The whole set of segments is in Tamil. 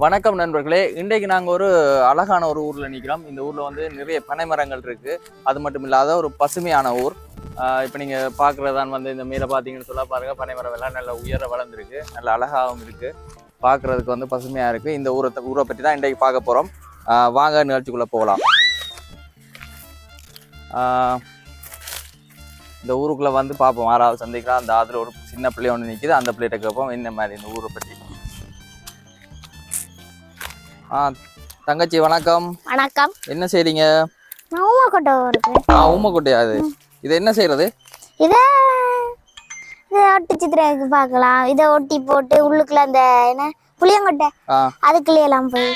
வணக்கம் நண்பர்களே. இன்றைக்கு நாங்கள் ஒரு அழகான ஒரு ஊரில் நிற்கிறோம் இந்த ஊரில் வந்து நிறைய பனை மரங்கள் இருக்குது அது மட்டும் இல்லாத ஒரு பசுமையான ஊர். இப்போ நீங்கள் பார்க்குறதான் வந்து இந்த மேலே பார்த்தீங்கன்னு சொல்ல பாருங்கள் பனை மரம் எல்லாம் நல்ல உயர வளர்ந்துருக்கு. நல்ல அழகாகவும் இருக்குது பார்க்குறதுக்கு வந்து பசுமையாக இருக்குது இந்த ஊரை ஊரை பற்றி தான் இன்றைக்கு பார்க்க போகிறோம் வாங்க நிகழ்ச்சிக்குள்ளே போகலாம். இந்த ஊருக்குள்ளே வந்து பார்ப்போம். ஆறாவது சந்திக்கலாம். அந்த அதில் ஒரு சின்ன பிள்ளை ஒன்று நிற்கிது அந்த பிள்ளைகிட்ட கேட்போம் என்ன மாதிரி இந்த ஊரை பற்றி ஆ தங்கச்சி வணக்கம். வணக்கம். என்ன செய்றீங்க? நான் ஊமாக்கோட்டை இருக்கு ஆ ஊமக்குட்டையா அது. இது என்ன செய்யறது இதை இதை ஒட்டி சித்திரைக்கு பார்க்கலாம். இதை ஒட்டி போட்டு உள்ளுக்குள்ள அந்த என்ன புளியங்கொட்டை. அதுக்குள்ளே எல்லாம் போய்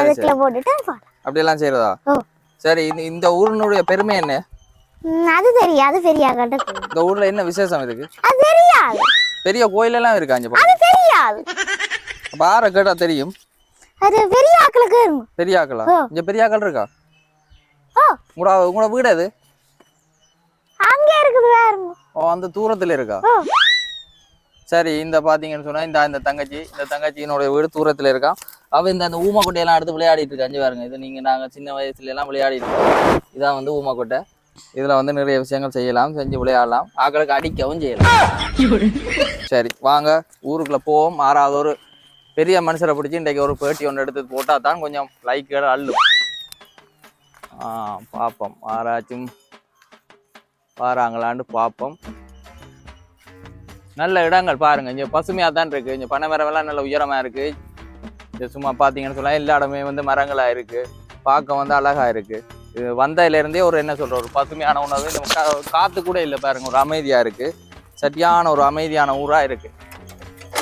அதுக்குள்ள போட்டுட்டு பார்க்கலாம். அப்படியெல்லாம் செய்யறதா. சரி இந்த இந்த ஊரினுடைய பெருமை என்ன? அது தெரியும் அது பெரியாக்கட்ட இந்த ஊர்ல என்ன விசேஷம் இருக்கு அது தெரியாது. பெரிய கோயிலெல்லாம் இருக்கா இங்க பக்கம். அது தெரியாது. ஆற கேட்டா தெரியும். அது பெரிய ஆக்களுக்கு இருக்கும் பெரிய ஆக்கலாம் ஓ. இங்க பெரிய ஆக்கள் இருக்கா? ஓ. உங்களோட உங்களோட வீடு அது அங்கே இருக்குது வேறுங்க ஓ அந்த தூரத்துல இருக்கா. சரி இந்த பாத்தீங்கன்னு சொன்னா இந்த இந்த தங்கச்சி இந்த தங்கச்சியினுடைய வீடு தூரத்துல இருக்கா? அவ இந்த அந்த ஊமக்கொட்டையெல்லாம் எடுத்து விளையாடிட்டு இருக்கா அஞ்சு பாருங்க. இது நீங்க நாங்க சின்ன வயசுல எல்லாம் விளையாடிட்டு இருக்கோம். இதான் வந்து ஊமக்கொட்டை இதுல வந்து நிறைய விஷயங்கள் செய்யலாம் செஞ்சு விளையாடலாம். ஆக்களுக்கு அடிக்கவும் செய்யலாம். சரி வாங்க. ஊருக்குள்ள போவோம். ஆறாவது ஒரு பெரிய மனுஷரை பிடிச்சி இன்றைக்கு ஒரு பேட்டி ஒன்று எடுத்து போட்டால் தான் கொஞ்சம் லைக்குகள் அள்ளும். ஆ பார்ப்போம் ஆராய்ச்சும் பாருங்களான்னு பார்ப்போம் நல்ல இடங்கள் பாருங்கள் இங்கே பசுமையாக தான் இருக்குது இங்கே பனை மரமெல்லாம் நல்ல உயரமாக இருக்குது இது சும்மா பார்த்தீங்கன்னு சொல்லலாம் எல்லா இடமே வந்து மரங்களாக இருக்குது பார்க்க வந்து அழகாக இருக்குது இது வந்ததுலேருந்தே ஒரு என்ன சொல்கிற ஒரு பசுமையான உணவு. காற்று கூட இல்லை பாருங்கள் ஒரு அமைதியாக இருக்குது சரியான ஒரு அமைதியான ஊராக இருக்குது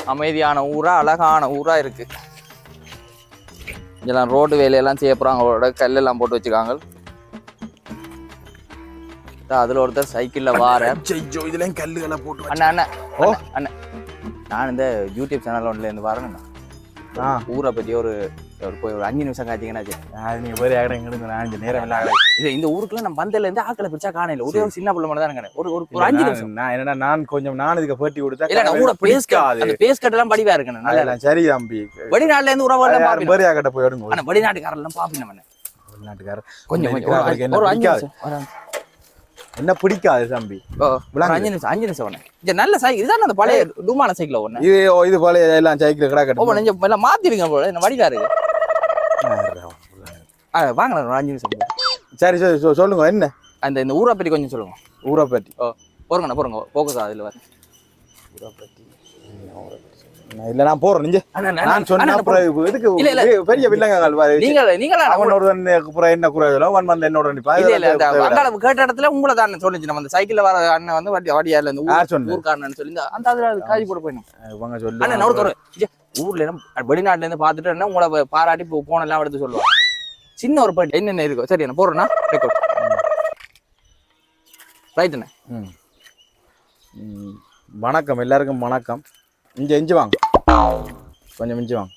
அமைதியான ஊரா அழகான ஊரா இருக்கு. இதெல்லாம் ரோடு வேலையெல்லாம் செய்ய போறாங்க. அவரோட கல்லெல்லாம் போட்டு வச்சுக்காங்க. அதுல ஒருத்தர் சைக்கிள்ல வார. ஐயோ இதுலயும் கல்லுகளை போட்டு அண்ணா அண்ணா ஓ. அண்ணா நான் இந்த யூடியூப் சேனல் ஒன்றுல இருந்து வரேன் ஆ. ஊரை பத்தி ஒரு ஒரு போய் ஒரு அஞ்சு நிமிஷம் காய்ச்சிங்கன்னா நீங்க வேற யாரும் எங்களுக்கு நான் இந்த நேரம் எல்லாம் ஆகலை. இது இந்த ஊருக்குள்ள நம்ம பந்தல இருந்து ஆக்களை பிடிச்சா காணையில ஒரே ஒரு சின்ன பிள்ளை மட்டும் தான் இருக்கானே. ஒரு ஒரு அஞ்சு நிமிஷம். நான் என்னடா நான் கொஞ்சம் நான் இதுக்கு பேட்டி கொடுத்தா இல்ல நான் ஊட பேஸ் பிடிக்காது. அந்த பேஸ் கட்டெல்லாம் படிவா இருக்கணும். நல்லா சரி தம்பி. வெளிநாட்டுல இருந்து உறவுகள் பாப்பீங்க வேற யார்கிட்ட போய் எடுங்க ஆனா வெளிநாட்டுக்காரெல்லாம் பாப்பீங்க நம்ம வெளிநாட்டுக்காரர். கொஞ்சம் கொஞ்சம் ஒரு அஞ்சு- என்ன பிடிக்காது? நிமிஷம் ஒரு அஞ்சு- என்ன பிடிக்காது தம்பி. அஞ்சு நிமிஷம் அஞ்சு நிமிஷம் ஒண்ணு இது நல்ல சைக்கிள் இதான் அந்த பழைய டுமான சைக்கிள் ஒண்ணு? இது இது போல எல்லாம் சைக்கிள் கிடக்கட்டும். எல்லாம் மாத்திருங்க போல என்ன வடிவா இருக்கு? ஆ, வாங்க ஒரு அஞ்சு நிமிஷம் சரி சரி சொ- சொல்லுங்க என்ன? அந்த இந்த ஊரை பத்தி கொஞ்சம் சொல்லுங்க. ஊரை பற்றி போறங்கண்ணா போறங்க. போக்கஸ் அதுல வர நான் இல்ல நான் போறேன் நீங்க நான் சொன்ன அப்புறம் இதுக்கு இல்ல, இல்ல. பெரிய- பெரிய வில்லங்கள் பாரு. நீங்களா அவன் ஒருவன் அப்புறம் என்ன குறை அவன் வந்து என்னோட. இல்ல இல்ல அந்த இதெல்லாம் கேட்ட இடத்துல உங்களை தான் சொல்லிச்சு. நம்ம அந்த சைக்கிள்ல வர அண்ணன் வந்து வடி வடியால இந்த ஊர் யார் சொன்னது? ஊர்க்காரன்னு சொல்லி இந்த- அந்த அதுல அது காய் போட போயிடும் இவங்க அண்ணன் சொல்லுவாங்க. நோடு தோறு ஊர்ல எல்லாம் வெளிநாட்டுல இருந்து பாத்துட்டு என்ன உங்களை பாராட்டி போ- போன எல்லாம் எடுத்து சொல்லுவாங்க. சின்ன ஒரு பாட்டி. என்னென்ன இருக்கும் சரி என்ன போடுறேன்னா ரைட்டுண்ணே ம். ம். வணக்கம் எல்லாருக்கும் வணக்கம். இங்க இஞ்சி வாங்க. கொஞ்சம் இஞ்சி வாங்க.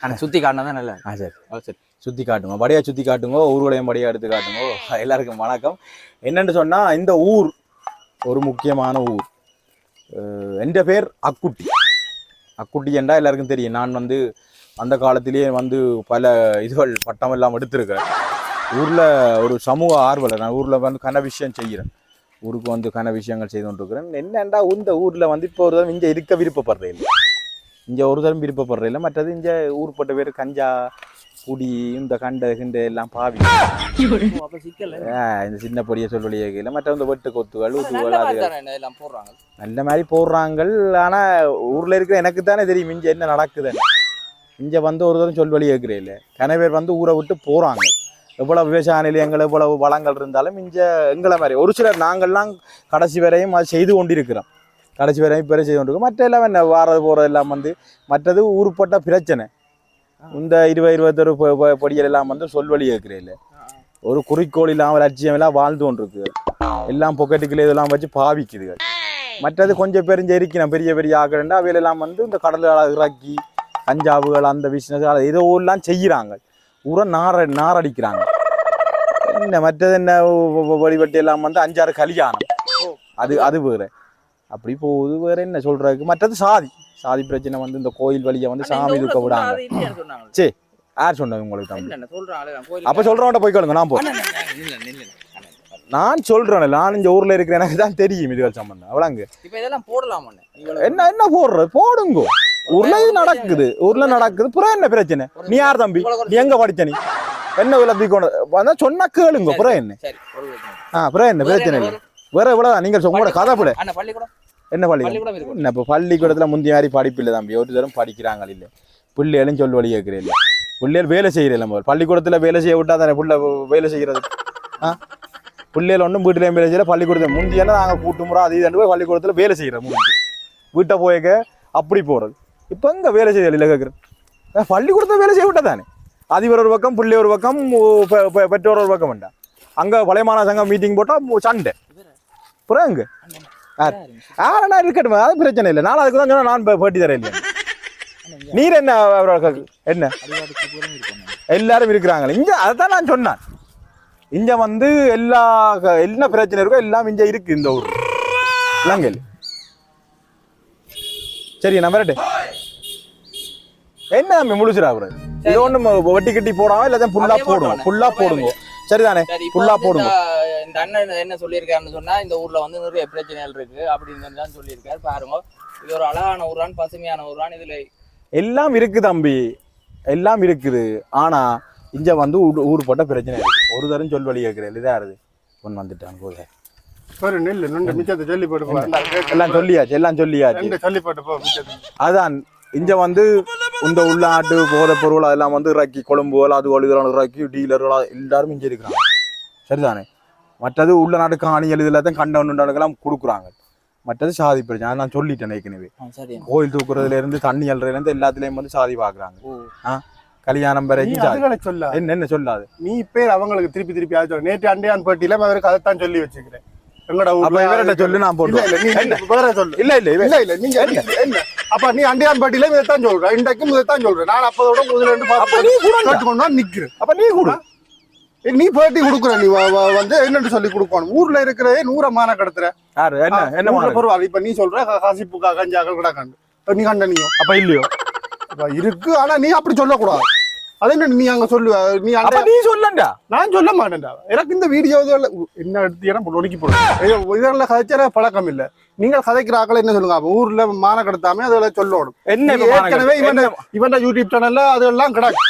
அண்ணா சுத்தி காட்டினா தான் நல்லா ஆ சரி. இருக்கும். சரி. சுத்தி காட்டுங்க. படியா சுத்தி காட்டுங்க. ஊர்களையும் படியா எடுத்து காட்டுங்க. எல்லாருக்கும் வணக்கம். என்னன்னு சொன்னா இந்த ஊர் ஒரு முக்கியமான ஊர். என்ற பேர் அக்குட்டி. அக்குட்டி என்றா எல்லாருக்கும் தெரியும். நான் வந்து அந்த காலத்திலேயே வந்து பல இதுகள் பட்டம் எல்லாம் எடுத்திருக்கிறேன் ஊர்ல ஒரு சமூக ஆர்வலர் நான் ஊர்ல வந்து கன விஷயம் செய்கிறேன். ஊருக்கு வந்து கன விஷயங்கள் செய்து கொண்டிருக்கிறேன். என்னண்டா இந்த ஊர்ல வந்து இப்போ ஒரு தரம் இங்க இருக்க விருப்பப்படுறேன் இல்லை. இங்க ஒரு தரம் விருப்பப்படுறேன் இல்லை. மற்றது இங்க ஊர்பட்ட பேர் கஞ்சா குடி இந்த கண்ட கிண்ட எல்லாம் பாவி. இந்த சின்ன பொடிய சொல்வழியே இல்லை மற்ற இந்த வெட்டு கொத்துகள் ஊத்துகள் அதுகள் நல்ல மாதிரி போடுறாங்க. ஆனா ஊர்ல இருக்கிற எனக்கு தானே தெரியும் இங்க என்ன நடக்குதுன்னு. இங்கே வந்து ஒரு தரம் சொல்வழி கேட்கிறேன் இல்லை. கன பேர் வந்து ஊரை விட்டு போகிறாங்க எவ்வளோ விவசாய நிலையங்கள் எவ்வளவு வளங்கள் இருந்தாலும் இங்கே எங்களை மாதிரி ஒரு சிலர் நாங்கள்லாம் கடைசி வரையும் அது செய்து கொண்டிருக்கிறோம். கடைசி வரையும் இப்போ செய்து கொண்டிருக்கோம் மற்ற எல்லாம் என்ன வாரது போகிறது எல்லாம் வந்து மற்றது ஊருப்பட்ட பிரச்சனை. இந்த இருபது இருபத்தொரு பொடிகள் எல்லாம் வந்து சொல்வழி கேட்கிறேன் இல்லை. ஒரு குறிக்கோள் இல்லாமல் லட்சியம் எல்லாம் வாழ்ந்து கொண்டிருக்கு. எல்லாம் பொக்கெட்டுக்குள்ளே இதெல்லாம் வச்சு பாவிக்குதுகள். மற்றது கொஞ்சம் பேர் இங்கே பெரிய பெரிய ஆக்கிறேன் அவையிலெல்லாம் வந்து இந்த கடலில் இறக்கி கஞ்சாவுகள் அந்த பிஸ்னஸ் ஏதோ எல்லாம் செய்கிறாங்க ஊரை நார நாரடிக்கிறாங்க என்ன மற்றது என்ன வழிபட்டு எல்லாம் வந்து அஞ்சாறு கல்யாணம். அது அது வேற. அப்படி போகுது வேற என்ன சொல்றதுக்கு? மற்றது சாதி. சாதி பிரச்சனை வந்து இந்த கோயில் வழியை வந்து சாமி தூக்க விடாங்க சொன்னா அது இல்லையான்னு சொன்னாங்க. சே யார் சொன்னது உங்களுக்கு தம்பி? அப்ப சொல்றவன்ட்ட போய் கேளுங்க நான் போ அண்ணா, அண்ணா, அண்ணா, இல்ல, இல்ல, இல்ல. நான் சொல்றேன் நான் இந்த ஊர்ல இருக்கிற எனக்கு தான் தெரியும் இதுகள் சம்பந்தம். அவ்வளோங்க இப்ப இதெல்லாம்? இவ்வளவு- என்ன என்ன போடுறது? போடுங்க. ஊர்ல இது நடக்குது. ஊர்ல நடக்குது. புறம் என்ன பிரச்சனை? நீ யார் தம்பி? நீ எங்க படிச்ச நீ? என்ன விலை தூக்கி வந்தா சொன்னா கேளுங்க. புறம் என்ன? சரி, ஒரு பிரச்சனை. ஆ புறம் என்ன? பிரச்சனை இல்லை. வேற இவ்வளவு நீங்க உங்களோட கதை போட. என்ன பள்ளி பள்ளிக்கூடம். என்ன இப்போ பள்ளிக்கூடத்துல முந்தைய மாதிரி படிப்பு இல்லை தம்பி. ஒரு தரம் படிக்கிறாங்க இல்லை. பிள்ளைகளும் சொல் வழி கேட்கிறேன் இல்லை. பிள்ளைகள் வேலை செய்கிறேன் நம்ம பள்ளிக்கூடத்துல வேலை செய்ய விட்டா தானே புள்ள வேலை செய்கிறது ஆ? பிள்ளைகள் ஒன்றும் வீட்டிலையும் வேலை செய்யல. பள்ளிக்கூடத்தில் முந்தியான நாங்கள் கூட்டு முறை அது போய் பள்ளிக்கூடத்தில் வேலை செய்கிறோம் முடிஞ்சு வீட்டை போயக்க அப்படி போகிறது இப்போ எங்கே வேலை செய்யல இல்லை கேட்குறேன் பள்ளிக்கூடத்தில் வேலை செய்ய விட்டா தானே அதிபர் ஒரு பக்கம் பிள்ளை ஒரு பக்கம் பெற்றோர் ஒரு பக்கம் வேண்டாம் அங்கே பழைய மாணவ சங்கம் மீட்டிங் போட்டால் சண்டை. புறம் எங்க? யார்? யாரண்ணா இருக்கட்டும் அது பிரச்சனை இல்லை. நான் அதுக்கு தான் சொன்னால் நான் பே- பேட்டி தரேன் இல்லையா? நீர் என்ன என்ன? எல்லாரும் இருக்கிறாங்க இங்க அதான் நான் சொன்னேன். இங்க வந்து எல்லா என்ன பிரச்சனை இருக்கோ எல்லாம் இங்க இருக்கு இந்த ஊர். இளங்கல் சரி நான் வரட்டு. என்ன நம்ம முழுசுரா கூடாது இது ஒண்ணும் வெட்டி கட்டி போடாம இல்லாத புல்லா போடுவோம். புல்லா போடுங்க. சரிதானே? வந்து போடுங்க. இந்த- அண்ணன் என்ன சொல்லியிருக்காருன்னு சொன்னா இந்த ஊர்ல வந்து நிறைய பிரச்சனைகள் இருக்கு அப்படின்னு தான் சொல்லியிருக்காரு. பாருங்க. இது ஒரு அழகான ஊரான் பசுமையான ஊரான் இதுல எல்லாம் இருக்கு தம்பி. எல்லாம் இருக்குது. ஆனா இங்க வந்து ஊர் ஊர் போட்ட பிரச்சனை இருக்கு ஒரு தரம் சொல் வழி கேட்கிறேன். இதா இருக்கு மிச்சத்தை சொல்லி போட்டு எல்லாம் சொல்லியாச்சு எல்லாம் சொல்லியாச்சு. ரெண்டு சொல்லி போட்டு போ மிச்சத்தை. அதான் இங்க வந்து இந்த உள்நாட்டு போதைப் பொருள் அதெல்லாம் வந்து இறக்கி கொழும்புகள் அது இதெல்லாம் இறக்கி டீலர்கள் எல்லாரும் இங்க இருக்கிறாங்க சரிதானே? மற்றது உள்ள நாட்டு காணிகள் இது எல்லாத்தையும் கண்டவனுக்கெல்லாம் கொடுக்குறாங்க. மற்றது சாதி பிரச்சனை. நான் சொல்லிட்டேன் ஏற்கனவே. கோயில் தூக்குறதுல இருந்து தண்ணி அல்றதுல இருந்து எல்லாத்துலயும் வந்து சாதி பாக்குறாங்க ஓ. கல்யாணம் வரைக்கும் சொல்ல என்ன என்ன சொல்லாது? நீ பேர் அவங்களுக்கு திருப்பி திருப்பி அது சொல்லு. நேற்று அண்டையான் பேட்டியில அவருக்கு அதைத்தான் சொல்லி வச்சுக்கிறேன். எங்கட ஊர்ல? இவர்கிட்ட சொல்லு நான் என்ன? வேற சொல்லு. இல்ல இல்ல இல்ல இல்ல நீங்க என்ன? அப்ப நீ அண்டையான் பேட்டியில இதைத்தான் சொல்ற. இன்றைக்கும் இதைத்தான் சொல்ற. நான் அப்பதோட முதல்ல அப்ப பார்த்து நீ கூட கேட்டுக்கொண்டு தான் நிக்கிறேன் அப்ப நீ கூட. நீ பேட்டி கொடுக்குற. நீ வந்து என்னன்னு சொல்லி கொடுக்கணும். ஊர்ல இருக்கிறதே நூற மான கடத்துற. யாரு? என்ன? என்ன? பொருள் இப்ப நீ சொல்ற கசிப்புக்கா கஞ்சாக்கள் கிடக்காண்டு நீ கண்ட நீயும் அப்ப இல்லையோ? அப்ப இருக்கு ஆனா நீ அப்படி சொல்லக்கூடாது. அது என்ன நீ அங்க சொல்லுவ? நீ அந்த நீ சொல்லண்டா? நான் சொல்ல மாட்டேன்டா. எனக்கு இந்த வீடியோ என்ன எடுத்தீங்கன்னா ஒடுக்கி போடும் இதெல்லாம் கதைச்சற பழக்கம் இல்ல. நீங்கள் கதைக்கிற ஆக்கள் என்ன சொல்லுங்க? ஊர்ல மான கடத்தாம அதெல்லாம் சொல்லணும். என்ன? ஏற்கனவே இவன் இவன் யூடியூப் சேனல்ல அதெல்லாம் கிடக்கு.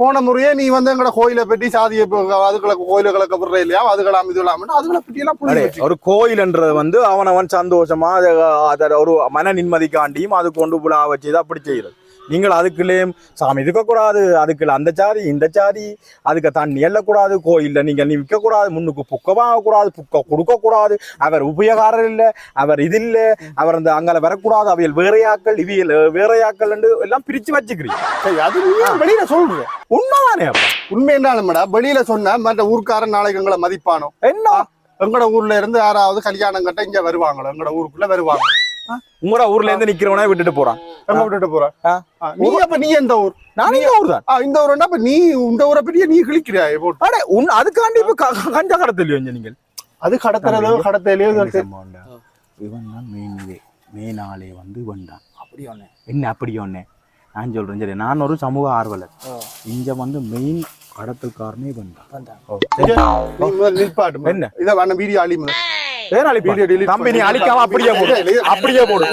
போன முறையே நீ வந்து எங்கட கோயிலை பற்றி சாதியை அதுகளை கோயில்களுக்கு விடுற இல்லையா? அதுகளாம் இதுகளாம். அதுகளை பற்றி எல்லாம் ஒரு கோயில்ன்றது வந்து அவனவன் சந்தோஷமா அதை ஒரு மன நிம்மதிக்காண்டியும் அது கொண்டு புலா வச்சு அப்படி செய்யறது நீங்கள் அதுக்குள்ளேயும் சாமி இருக்கக்கூடாது அதுக்குள்ள அந்த சாதி இந்த சாதி அதுக்கு தண்ணி எல்லக்கூடாது கோயில்ல நீங்க நீ விற்கக்கூடாது முன்னுக்கு புக்க வாங்கக்கூடாது புக்க கொடுக்கக்கூடாது அவர் உபயோகாரர் இல்லை அவர் இது இல்லை அவர் அந்த அங்கே வரக்கூடாது அவையல் வேறையாக்கள் இவியல் வேறையாக்கள் எல்லாம் பிரிச்சு வச்சுக்கிறீங்க. அது வெளியில சொல்ற. உண்மைதானே உண்மை என்னடா வெளியில சொன்ன மற்ற ஊர்க்காரன் நாளைக்கு எங்களை மதிப்பானோ? என்ன? எங்கட ஊர்ல இருந்து யாராவது கல்யாணம் கட்ட இங்க வருவாங்களோ? எங்கட ஊருக்குள்ள வருவாங்க உங்களோட ஊர்ல இருந்து நிக்கிறவனே விட்டுட்டு போறான். எங்க விட்டுட்டு போற. ஆ. ஆ, நீ அப்ப நீ எந்த ஊர்? நானே ஊர் தான். இந்த ஊர் அப்ப நீ இந்த ஊரை பற்றிய நீ கிழிக்கிறாய் அடே உன் அதுக்காண்டி இப்ப கஞ்சா கடத்தலையோ நீங்கள்? அது கடத்துறதோ கடத்தலையோ இவன் தான் மெயின் மெயின் ஆளே வந்து இவன் தான். அப்படி ஒண்ணு. என்ன அப்படி ஒண்ணே? நான் சொல்றேன் சரி நான் ஒரு சமூக ஆர்வலர். இங்க வந்து மெயின் கடத்தல்காரனே இவன் தான். என்ன? இதை வீடியோ அழி முதல்ல. ஏன் தம்பி நீ. அழிக்காம அப்படியே போடு. அப்படியே போடு.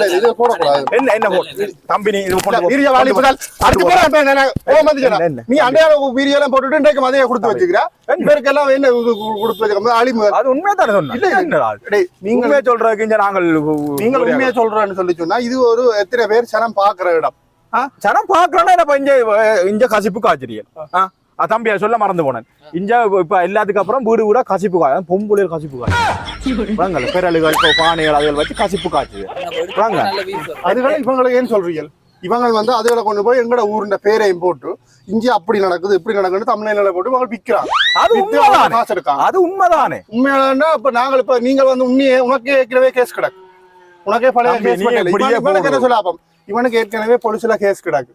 என்ன என்ன போடு? தம்பி நீ இது அடுத்து ஓ என்ன, என்ன? அண்டையால எல்லாம் போட்டுட்டு இன்றைக்கு மதியம் கொடுத்து வச்சுக்கிற? இவருக்கெல்லாம் என்ன? இது கு- கொடுத்து வச்சுக்க அழி முதல் அது உண்மையா தானே இல்ல, நீங்கள் உண்மையை சொல்றதுக்கு நாங்கள் நீங்கள் உண்மையா சொல்றேன்னு சொல்லி சொன்னா இது ஒரு எத்தனை பேர் சனம் பாக்குற இடம்? சனம் பாக்குறோன்னா என்ன இங்க இங்க கசிப்பு காய்ச்சறியல். ஆ ஆ, தம்பி அதை சொல்ல மறந்து போனேன். இங்க இப்ப எல்லாத்துக்கு அப்புறம் வீடு வீடா கசிப்பு காய் பொம்புலையில் கசிப்பு காய் பெரலுகள் இப்போ பானைகள் அதுகள் வச்சு கசிப்பு காய்ச்சுது. அதுகளை இவங்களுக்கு ஏன் சொல்றீங்க இவங்க வந்து அதுகளை கொண்டு போய் எங்கட ஊருண்ட பேரையும் போட்டு இங்கே அப்படி நடக்குது இப்படி நடக்குது தமிழ்நிலை போட்டு இவங்க விற்கிறாங்க. அது காசு எடுக்காங்க. அது உண்மைதானே? உண்மையானா இப்ப நாங்கள் இப்ப நீங்கள் வந்து உண்மையே உனக்கே ஏற்கனவே கேஸ் கிடக்கு. உனக்கே பழைய கேஸ் இவனுக்கு ஏற்கனவே போலீஸ்ல கேஸ் கிடக்கு.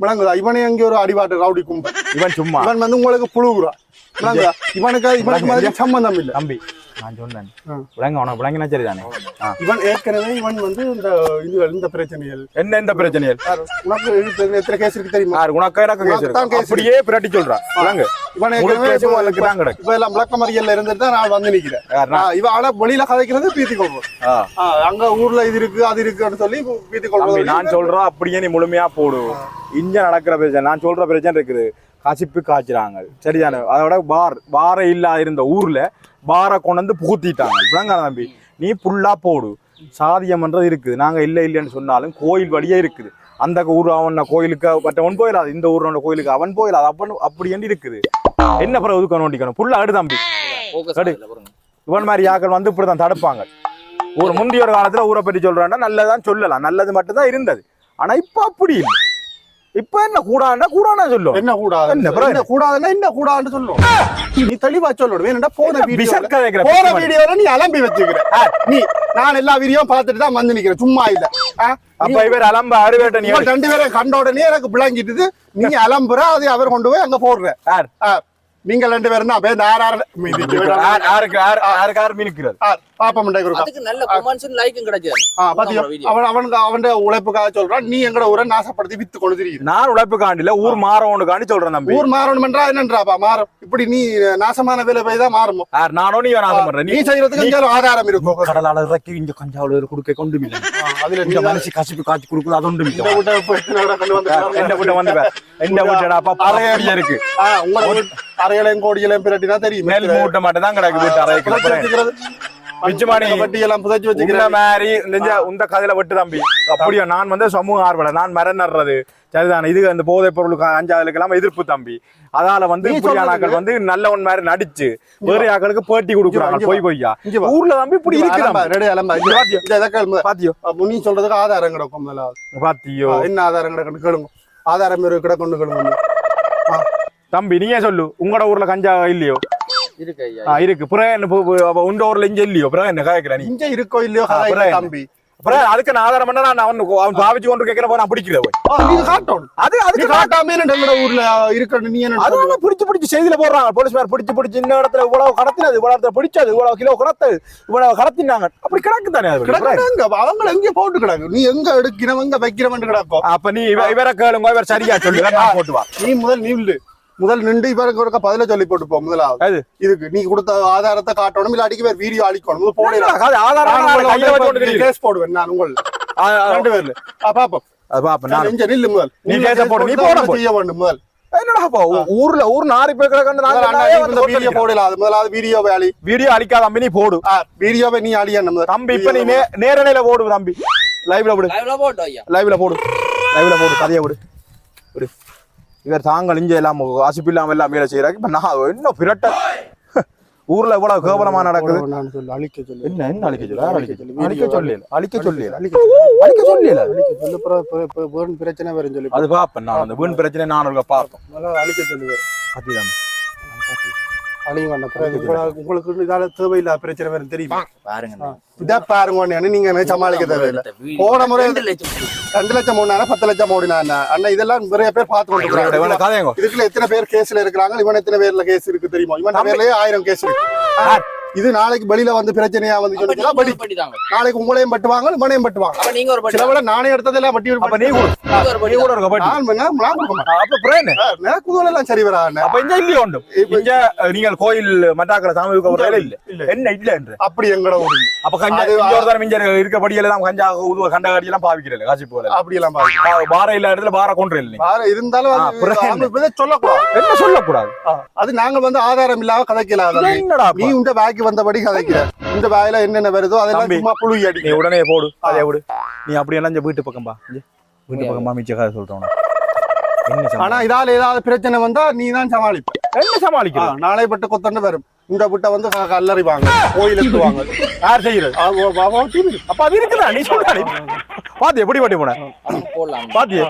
விளங்குதா? இவனே அங்கே ஒரு அடிபாட்டு ரவுடி கும்பல். இவன் சும்மா. இவன் வந்து உங்களுக்கு புழுகுறான்? இவனுக்கு இவனுக்கு மாதிரி சம்பந்தம் இல்ல. தம்பி நான் சொன்னேன். ஆ. விளங்க உனக்கு விளங்கினா சரிதானே. இவன் ஏற்கனவே இவன் வந்து இந்த இது இந்த பிரச்சனைகள் என்ன எந்த பிரச்சனைகள் உனக்கு எத்தனை கேஸ் இருக்கு தெரியுமா? யார்? உனக்கு எனக்கு கேஸ் உனக்கு தான் இருக்கு. case அப்படியே பிரட்டி சொல்றா. விளங்க. இவன் ஏற்கனவே இப்ப- உங்களுக்கு தான் கிடக்கு. இப்ப எல்லாம் விளக்கமறியல்ல இருந்துட்டு தான் நான் வந்து நிக்கிறேன். இவன் ஆனா வெளியில கதைக்கிறது பீத்தி கொள்வோம். அங்க ஊர்ல இது இருக்கு அது இருக்குன்னு சொல்லி பீத்தி கொள்வோம் நான் சொல்றேன் அப்படியே நீ முழுமையா போடு. இங்க நடக்கிற பிரச்சனை நான் சொல்ற பிரச்சனை இருக்குது. கசிப்பு காய்ச்சுறாங்க. சரிதானே? அதோட பார் பாரை இல்லா இருந்த ஊர்ல பாரை கொண்டு வந்து புகுத்திட்டாங்க. விளங்க தம்பி நீ புல்லா போடு. சாதியம்ன்றது இருக்குது. நாங்க இல்ல இல்லைன்னு சொன்னாலும் கோயில் வழியே இருக்குது. அந்த ஊர் அவன் கோயிலுக்கு மற்றவன் போயிடாது இந்த ஊரோட கோயிலுக்கு அவன் போயிடாது அப்பன் அப்படி என்று இருக்குது. என்ன பிறகு ஒதுக்க நோண்டிக்கணும் புல்லா அடு தம்பி. இவன் மாதிரி ஆக்கள் வந்து இப்படிதான் தடுப்பாங்க. ஒரு முந்தைய ஒரு காலத்துல ஊரை பற்றி சொல்றான்னா நல்லதான் சொல்லலாம். நல்லது மட்டும்தான் இருந்தது. ஆனா இப்ப அப்படி இல்லை. இப்ப என்ன கூடாண்டா கூடாண்டா சொல்லும். என்ன கூடாது என்ன கூடாதுன்னா என்ன கூடாதுன்னு சொல்லுவோம் நீ தெளிவா சொல்லணும். வேணும்டா போன வீடியோ போன. வீடியோல நீ அலம்பி வச்சுக்கிற. நீ நான் எல்லா வீடியோ பார்த்துட்டு தான் வந்து நிக்கிறேன். சும்மா இல்ல. அப்ப இவர் அலம்ப அறுவேட்ட நீ ரெண்டு பேரும் கண்ட உடனே எனக்கு விளங்கிட்டுது. நீ அலம்புற அதை அவர் கொண்டு போய் அங்க போடுற. நீங்க ரெண்டு பேரும் தான். அப்ப வேணாம். யார்- யாருக்கு யார் யாருக்கு யார் மினுக்கிறது ஆ, பாப்போம் மண்டை. அதுக்கு நல்ல கமெண்ட்ஸும் லைக்கும் கிடைச்சது ஆ, பாத்தியா? அவன் அவனுக்கு அவன் உழைப்புக்காக சொல்றான். நீ எங்கட ஊரை நாசப்படுத்தி வித்து கொண்டு திரியுற. நான் உழைப்பு காண்டில ஊர் மாறவனு காண்டி சொல்றேன் தம்பி. ஊர் மாறணும்ன்றா என்னன்றாப்பா? மாறும். இப்படி நீ நாசமான வேலை போய் தான் மாறுமோ? யார் நானும் நீ ஆசை பண்றேன் நீ செய்யறதுக்கு எங்கேயாவது ஆதாரம் இருக்கும் கடலால இறக்கி இங்க கஞ்சாவுல கொடுக்க கொண்டு இல்லை அதுல இந்த மனசு கசிப்பு காய்ச்சி கொடுக்குது அது ஒன்று இந்த வீட்டை வந்து எந்த வீட்டை வந்து பார். எந்த வீட்டடாப்பா அப்படியே இருக்கு. ஆ, உங்க வீட்டு அறைகளையும் கோடிகளையும் பிரட்டினா தெரியும். மேல் மூட்டை மட்டும் தான் கிடக்கு வீட்டு புதைச்சு அறைக்கு வச்சுக்கிறது. பிச்சுமாடி. வட்டி எல்லாம் புதைச்சு இந்த வச்சுக்கிறேன் மாதிரி நெஞ்ச உந்த கதையில விட்டு தம்பி. அப்படியா? நான் வந்து சமூக ஆர்வலர். நான் மரம் நடுறது சரிதான்? இது அந்த போதைப் பொருளுக்கு அஞ்சாவதுக்கெல்லாம் எதிர்ப்பு தம்பி. அதால வந்து நீ இப்படியான சொல்றது- ஆட்கள் வந்து நல்லவன் மாதிரி நடிச்சு வேற ஆட்களுக்கு பேட்டி கொடுக்குறாங்க. போய் போய்யா. ஊர்ல தம்பி இப்படி இருக்கு. இந்த பாத்தியோ? இந்த நீ சொல்றதுக்கு ஆதாரம் கிடக்கும் பாத்தியோ? என்ன ஆதாரம் கிடக்குன்னு கேளுங்க. ஆதாரம் இரு கிடக்குன்னு கேளுங்க. தம்பி நீயே சொல்லு. உங்களோட ஊர்ல கஞ்சா இல்லையோ? இருக்கு ஐயா ஆ, இருக்கு. பிறகு என்ன உண்ட ஊர்ல இங்க இல்லையோ? பிறகு என்ன கேக்குற நீ? இங்க இருக்கோ இல்லையோ தம்பி. பிறகு அதுக்கு நான் ஆதாரம் பண்ணா நான் அவன் அவன் பாவிச்சு கொண்டு கேட்கிற போய் நான் பிடிக்கிறேன் நீங்க காட்டணும். அது நீ அதுக்கு காட்டாமே ஊர்ல இருக்கணும் நீ என்ன அதனால பிடிச்சு பிடிச்சு செய்தியில போடுறாங்க. போலீஸ் மேல பிடிச்சு பிடிச்சு இந்த இடத்துல இவ்வளவு கடத்தினது இவ்வளவு இடத்துல பிடிச்சது இவ்வளவு கிலோ கடத்தது இவ்வளவு கடத்தினாங்க. அப்படி கிடக்கு தானே அது. கிடக்குறாங்க அவங்க எங்க போட்டு கிடக்கு? நீ எங்க எடுக்கிறவன் எங்க வைக்கிறவன் கிடக்கும் அப்ப நீ இவ- இவரை கேளுங்க இவர் சரியா சொல்லு நான் போட்டு வா. நீ முதல் நில்லு முதல் நின்று இவருக்கு ஒருக்க பதில சொல்லி போட்டு போ முதலாவது. அது? இதுக்கு நீ கொடுத்த ஆதாரத்தை காட்டணும் இல்ல அடிக்க வேற வீடியோ அழிக்கணும். கேஸ் போடுவேன் நான் உங்கள். ரெண்டு பேர்ல. பாப்போம். அது பாப்ப நான் இங்க நில்லு முதல். நீ நீ கேஸ கேஸ் போடு, நீ போட்டு போட தான் போ. செய்ய வேண்டும் முதல். என்னடா அப்போ ஊர்ல ஊர் நாரி போய் கிடக்கன்னு வீடியோ அது முதலாவது வீடியோவை அழி. வீடியோ அழிக்காத தம்பி நீ போடு. ஆ, வீடியோவை நீ அழியா நம்ம தம்பி இப்ப நீ போடு தம்பி. லைவ்ல போடு. லைவ்ல போட்டோம் ஐயா. லைவ்ல போடு. லைவ்ல போடு கதையை விடு. விடு. இவர் தாங்கள் இங்க எல்லாம் வாசிப்பு இல்லாம எல்லாம் வேலை செய்யறாங்க இப்ப நான் என்ன பிரட்ட ஊர்ல இவ்வளவு கேவலமா நடக்குது? அழிக்க சொல்லு. என்ன என்ன அழிக்க சொல்லு? அழிக்க சொல்லு? அழிக்க சொல்லல அழிக்க சொல்லல அழிக்க சொல்லு. அழிக்க சொல்லல அழிக்க சொல்லு. வேணும் பிரச்சனை வரும் சொல்லி. அது பாப்பேன் நான் அந்த வீண் பிரச்சனை நான் பார்ப்போம் முதல்ல அழிக்க சொல்லு. அதுதான் அழிங்க அண்ணா. பிறகு உங்களுக்கு- உங்களுக்கு இதால தேவையில்லாத பிரச்சனை வரும் தெரியுமா? பாருங்க இதா பாருங்க அண்ணா, நீங்க என்ன சமாளிக்க தேவையில்லை. போன முறை ரெண்டு லட்சம் ஓடினா பத்து லட்சம் ஓடினா அண்ணா இதெல்லாம் நிறைய பேர் பார்த்து கொண்டு இதுக்குள்ள எத்தனை பேர் கேஸ்ல இருக்கிறாங்க? இவன் எத்தனை பேர்ல கேஸ் இருக்கு தெரியுமா? இவன் பேர்லயே ஆயிரம் கேஸ் இருக்கு. இது நாளைக்கு வெளியில வந்து பிரச்சனையா வந்து அப்ப சொல்லிச்சுன்னா நீங்க படி ஒரு படி தாங்க நாளைக்கு உங்களையும் பட்டுவாங்க இவனையும் பட்டுவாங்க நீங்க ஒரு சில விட நானே எடுத்ததெல்லாம் வட்டி அப்ப நீ கொடு. நீங்க ஒரு நீ கூட இருக்க பாட்டி நான் வேணா நான் கொடுக்க மாட்டேன். அப்ப பிரேன் ஆ, எனக்கு முதல்ல எல்லாம் சரி வரா அண்ணா. அப்ப இங்க இல்லையோ உண்டு. இங்க அஹ், நீங்கள் கோயில் மட்டாக்கிற சாமி வேலை இல்ல. இல்ல. என்ன இல்ல என்று? அப்படி எங்கட ஊர் இல்ல. அப்ப கஞ்சா ஒரு தரம் இங்க இருக்கப்படியில தான் கஞ்சா உதுவ கண்ட கடி எல்லாம் பாவிக்கிறல காசி போல. அப்படி எல்லாம் பார இல்ல இடத்துல பார கொண்டு இல்லை பாரு, இருந்தாலும் சொல்லக்கூடாது. என்ன சொல்லக்கூடாது? அது நாங்க வந்து ஆதாரம் இல்லாம கதைக்கலாத? என்னடா நீ உண்ட பேக்கு வந்தபடி கதைக்கிற. இந்த பேக்ல என்னென்ன வருதோ அதெல்லாம். சும்மா புழுகி நீ அடி உடனே போடு அதே விடு. நீ அப்படி எல்லாம் இந்த வீட்டு பக்கம் பா. வீட்டு பக்கம் பா மிச்ச கதை. என்ன ஆனா இதால ஏதாவது பிரச்சனை வந்தா நீ தான் சமாளிப்ப. என்ன சமாளிக்கிற ஆ, நாளை பட்டு கொத்தண்டு வரும். இந்த விட்ட வந்து க- கல்லறிவாங்க கோயிலுக்கு வாங்க. யார் செய்யறது. அப்ப அது இருக்குதா? நீ சொல்ற பாத்து எப்படி பாட்டி போன? பாத்தியா?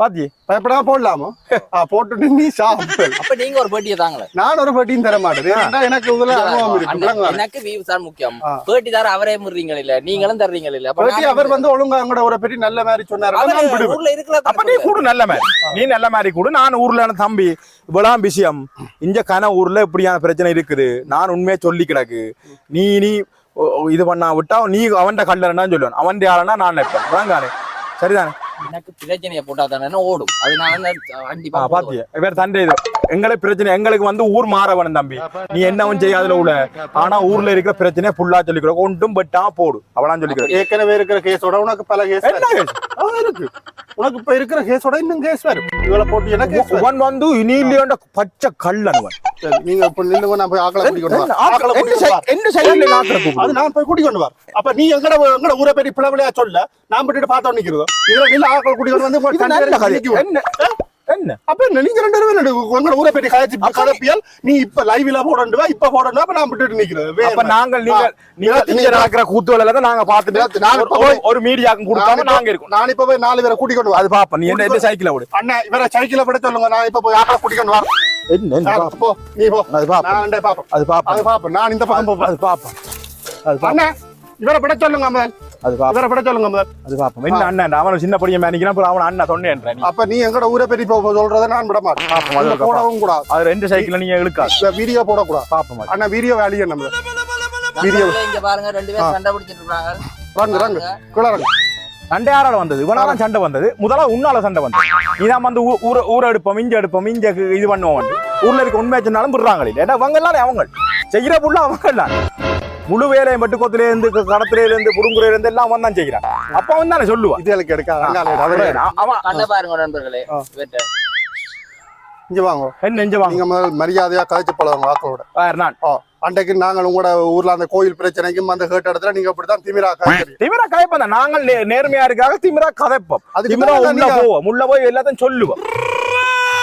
பாத்தியே? பயப்படாம போடலாமோ? ஆ, போட்டுட்டு நீ சாப்பிடு அப்ப நீங்க ஒரு பேட்டியை தாங்களே. நான் ஒரு பட்டியும் தர மாட்டேன். எனக்கு இதுல அனுபவம்? எனக்கு வியூஸ் தான் முக்கியம். பேட்டி தார அவரே முடுறீங்க இல்ல நீங்களும் தர்றீங்க இல்ல பட்டி அவர் வந்து ஒழுங்கா அங்கட ஒரு பெட்டி நல்ல மாதிரி சொன்னாரு? ஊர்ல இருக்கிற அப்ப நீ கூடு நல்ல மாதிரி. நீ நல்ல மாதிரி கூடு. நான் ஊர்ல தம்பி இவ்வளவு விஷயம். இங்க கன ஊர்ல இப்படியான பிரச்சனை இருக்குது. நான் உண்மையா சொல்லி கிடக்கு. நீ நீ இது பண்ணா விட்டா நீ அவன்கிட்ட கல்லறனா சொல்லுவான். அவன் ஆளனா நான் நினைப்பேன் சரிதானே? எனக்கு பிரச்சனையை போட்டா தானே ஓடும். அதனால நான் கண்டிப்பா பாத்தியா? வேற தண்டை இது. எங்களுக்கு பிரச்சனை எங்களுக்கு வந்து ஊர் மாற வேணும் தம்பி நீ என்னவும் செய்யாதுல உள்ள. ஆனா ஊர்ல இருக்கிற பிரச்சனையை ஃபுல்லா சொல்லிக்கிற ஒன்றும் பட்டா போடு. அவளாம் சொல்லிக்கிறேன் ஏற்கனவே இருக்கிற கேஸோட உனக்கு பல கேஸ்? இருக்கு. உனக்கு இப்ப இருக்கிற கேஸோட இன்னும் கேஸ் வரும். இவளை போட்டு எனக்கு. அவன் வந்து இனி இல்லையோண்ட பச்சை கல்லனுவன் நீங்க இப்ப நில்லுங்க நான் போய் ஆக்களை கூட்டிக் கொண்டு வரேன். ஆக்களை கூட்டிக் கொண்டு வரேன். என்ன சைடுல நாக்கிற கூப்பிடு. அது நான் போய் கூட்டிக் கொண்டு வரேன் அப்ப நீ எங்கட எங்கட ஊரை பெரிய பிளவிலையா சொல்ல? நான் விட்டுட்டு பார்த்தோம் நிக்கிறதோ? இதுல நில்ல ஆக்களை கூட்டிக் கொண்டு வந்து என்ன? அப்ப என்ன? நீங்க ரெண்டு பேரும் எங்கட ஊரை பெரிய கதைச்சு கதப்பியல் நீ இப்ப லைவ்ல போடண்டு வா இப்ப போடணும் அப்ப நான் விட்டுட்டு நிக்கிறேன். அப்ப நாங்கள் நீங்க நீங்க நீங்க- இங்க நடக்கிற கூத்துவல தான் நாங்க பாத்துட்டு இப்ப ஒரு- மீடியாக்கும் கொடுக்காம நாங்க இருக்கோம். நான் இப்ப போய் நாலு பேரை கூட்டிக் கொண்டு அது பாப்பா நீ என்ன சைக்கிள விடு அண்ணா இவரை சைக்கிள விட சொல்லுங்க. நான் இப்ப போய் ஆக்களை கூட்டிக் கொண்டு வரேன் என்ன போ நீ போ. அது பாப்போம் அது பாப்பா. அது பாப்போம் நான் இந்த பக்கம் அது பாப்பா. அது பாப்பா. அண்ணா இவரை விட சொல்லுங்க முதல் அது பாப்பா இவரை விட சொல்லுங்க முதல் அது பாப்பா என்ன அண்ணன்? அவன் சின்ன பையன் மேனிக்கிறான் அப்புறம் அவன் அண்ணன் சொன்னேன்ற நீ. அப்ப நீ எங்கட ஊரை பெரிய போ- சொல்றதை நான் விட மாட்டேன். பாப்போம் அது. போடவும் கூடாது. அது ரெண்டு சைக்கிள் நீங்க இழுக்காது இந்த வீடியோ போடக்கூடாது. பாப்போம். அண்ணா வீடியோ வேலையே நம்ம வீடியோ. இங்க பாருங்க ரெண்டு பேரும் சண்டை பிடிச்சிட்டு இருக்காங்க. ரங்கு ரங்கு கிளறங்க சண்டை யாரால வந்தது? இவனால சண்டை வந்தது. முதல்ல உன்னால சண்டை வந்தது. இதான் வந்து ஊர ஊர எடுப்போம் இங்க எடுப்போம் இங்க இது பண்ணுவோம் வந்து. ஊர்ல இருக்க உண்மை சொன்னாலும் விடுறாங்களே ஏன்னா அவங்க எல்லாம் அவங்க செய்யற புள்ள அவங்க எல்லாம் முழு வேலையும் பட்டுக்கோத்துல இருந்து கடத்துல இருந்து புடுங்குறையில இருந்து எல்லாம் அவன் தான் செய்கிறான். அப்ப அவன் தானே சொல்லுவான். இது எனக்கு எடுக்காது அவன் கண்ணை பாருங்க நண்பர்களே. இங்க வாங்க. என்ன நெஞ்ச வாங்க. நீங்க முதல் மரியாதையா கதைச்சு பழகுங்க ஆக்களோட வேற நான். அன்றைக்கு நாங்கள் உங்களோட ஊர்ல அந்த கோயில் பிரச்சனைக்கும் அந்த கேட்ட இடத்துல நீங்க இப்படித்தான் திமிரா கதைக்கிறீங்க திமிரா கதைப்போம் தான். நாங்கள் நேர்மையா இருக்காக திமிரா கதைப்போம். அதுக்கு திமிரா உள்ள போவோம். உள்ள போய் எல்லாத்தையும் சொல்லுவோம்.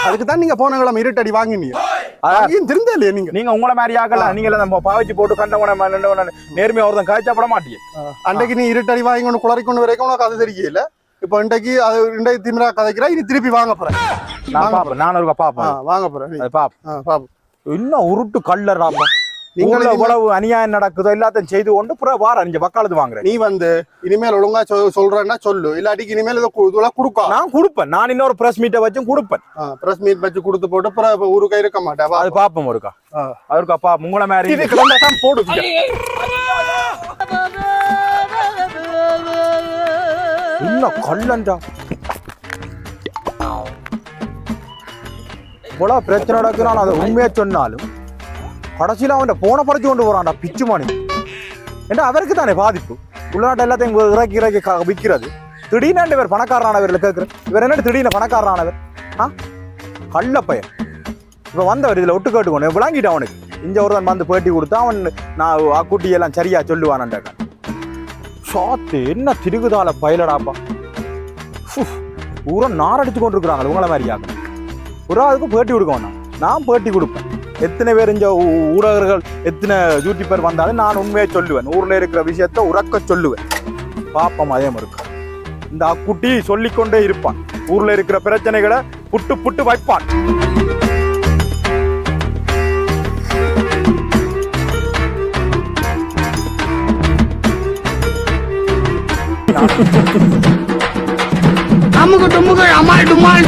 அதுக்கு தான் நீங்க போன கிழமை இருட்டடி வாங்கினீங்க. அதான். வாங்கியும் திருந்த இல்லையா நீங்க. நீங்க உங்கள மாதிரி ஆகல. நீங்க நம்ம பாவச்சு போட்டு கண்டவன நேர்மையா ஒருத்தன் காய்ச்சப்பட மாட்டீங்க அன்றைக்கு நீ இருட்டடி வாங்கி கொண்டு குளறி கொண்டு வரைக்கும் உனக்கு அது தெரியல இப்போ இன்றைக்கு அது இன்றைக்கு திமிரா கதைக்கிறா இனி திருப்பி வாங்க போறேன். நான் பாப்பேன். நான் ஒரு பாப்பேன். வாங்க போறேன் பாப்பேன் ஆ, பாப்போம். இன்னும் உருட்டு கல்லர் ராப்பா நீங்களும் நீங்க இனிமே- இவ்வளவு அநியாயம் நடக்குதோ எல்லாத்தையும் செய்து கொண்டு புறம் வார இங்க வக்காலத்து வாங்குறேன். நீ வந்து இனிமேல் ஒழுங்கா சொ- சொல்றேன்னா சொல்லு. இல்லாட்டிக்கு இனிமேல் இதை இதெல்லாம் கொடுக்கும் நான் கொடுப்பேன். நான் இன்னொரு பிரஸ் மீட்டை வச்சும் கொடுப்பேன். பிரஸ் மீட் வச்சு கொடுத்து போட்டு அப்புறம் ஊருக்கா இருக்க மாட்டேன். அது பாப்போம் ஒருக்கா. அவருக்கா பா உங்கள மாதிரி போடுவீங்க இன்னும் கல்லன்றா இவ்வளவு பிரச்சனை நடக்கிறான் அதை உண்மையா சொன்னாலும் கடைசியில அவன் போன பறிச்சு கொண்டு போகிறான்டா பிச்சு மணி ஏன்னா அவருக்கு தானே பாதிப்பு உள்நாட்டு எல்லாத்தையும் இங்க இறக்கி இறக்கி க- திடீர்னு இவர் பணக்காரனானவர்ல கேட்குறேன் இவர் என்ன திடீர்னு பணக்காரனானவர் ஆ கள்ள பையன் இப்போ வந்தவர் இதில் ஒட்டு கேட்டுக்கொண்டு விளங்கிட்டான் அவனுக்கு இஞ்ச ஒருத்தன் வந்து பேட்டி கொடுத்தா அவன் நான் அக்குட்டியெல்லாம் சரியா சொல்லுவானண்டாக்க சாத்து என்ன திருகுதால பயலடாப்பா உஃப், ஊரை நாரடிச்சு கொண்டு இருக்கிறாங்க உங்களை மாதிரியாக ஒரு ஆளுக்கு பேட்டி கொடுக்க வேணாம் நான் பேட்டி கொடுப்பேன் எத்தனை பேர் இந்த ஊடகர்கள் எத்தனை யூடியூபர் வந்தாலும் நான் உண்மையை சொல்லுவேன். ஊரில் இருக்கிற விஷயத்த உறக்க சொல்லுவேன். பாப்பம் அதே இருக்கும். இந்த அக்குட்டி சொல்லிக்கொண்டே இருப்பான். ஊரில் இருக்கிற பிரச்சனைகளை புட்டு புட்டு வைப்பான். நமக்கு டுமுகு அமால் டுமால்.